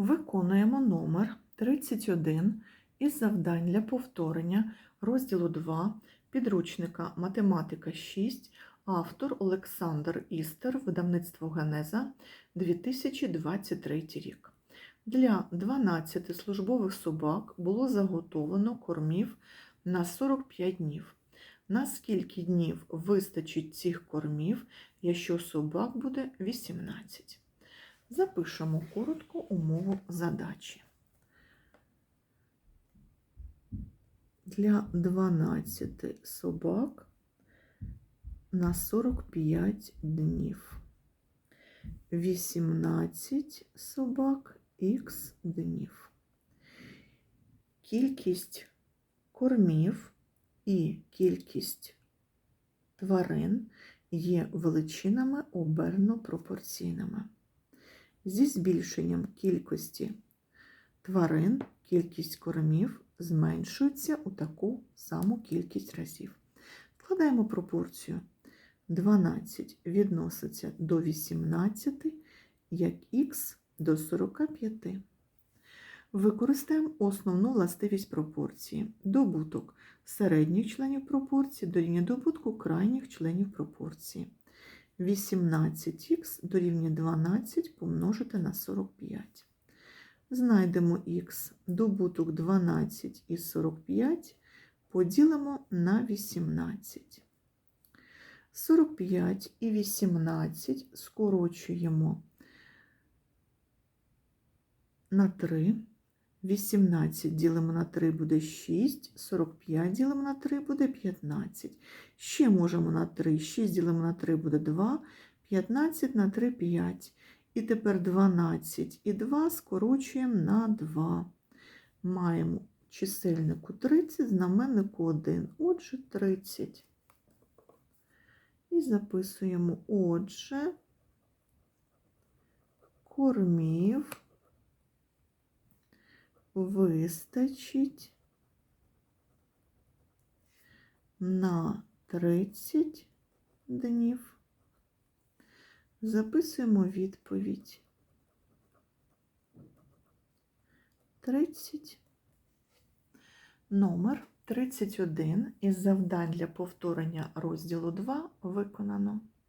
Виконуємо номер 31 із завдань для повторення розділу 2 підручника Математика 6, автор Олександр Істер, видавництво Генеза 2023 рік. Для 12 службових собак було заготовлено кормів на 45 днів. На скільки днів вистачить цих кормів, якщо собак буде 18? Запишемо коротко умову задачі. Для 12 собак на 45 днів. 18 собак х днів. Кількість кормів і кількість тварин є величинами оберно пропорційними. Зі збільшенням кількості тварин кількість кормів зменшується у таку саму кількість разів. Складаємо пропорцію 12 відноситься до 18, як х до 45. Використаємо основну властивість пропорції. Добуток середніх членів пропорції дорівнює добутку крайніх членів пропорції. 18х дорівнює 12 помножити на 45. Знайдемо х добуток 12 із 45 поділимо на 18. 45 і 18 скорочуємо на 3. 18 ділимо на 3 буде 6, 45 ділимо на 3 буде 15. Ще можемо на 3, 6 ділимо на 3 буде 2, 15 на 3 5. І тепер 12 і 2 скорочуємо на 2. Маємо чисельнику 30, знаменнику 1. Отже, 30. І записуємо, отже, кормів вистачить на 30 днів. Записуємо відповідь. 30. Номер 31 із завдань для повторення розділу 2 виконано.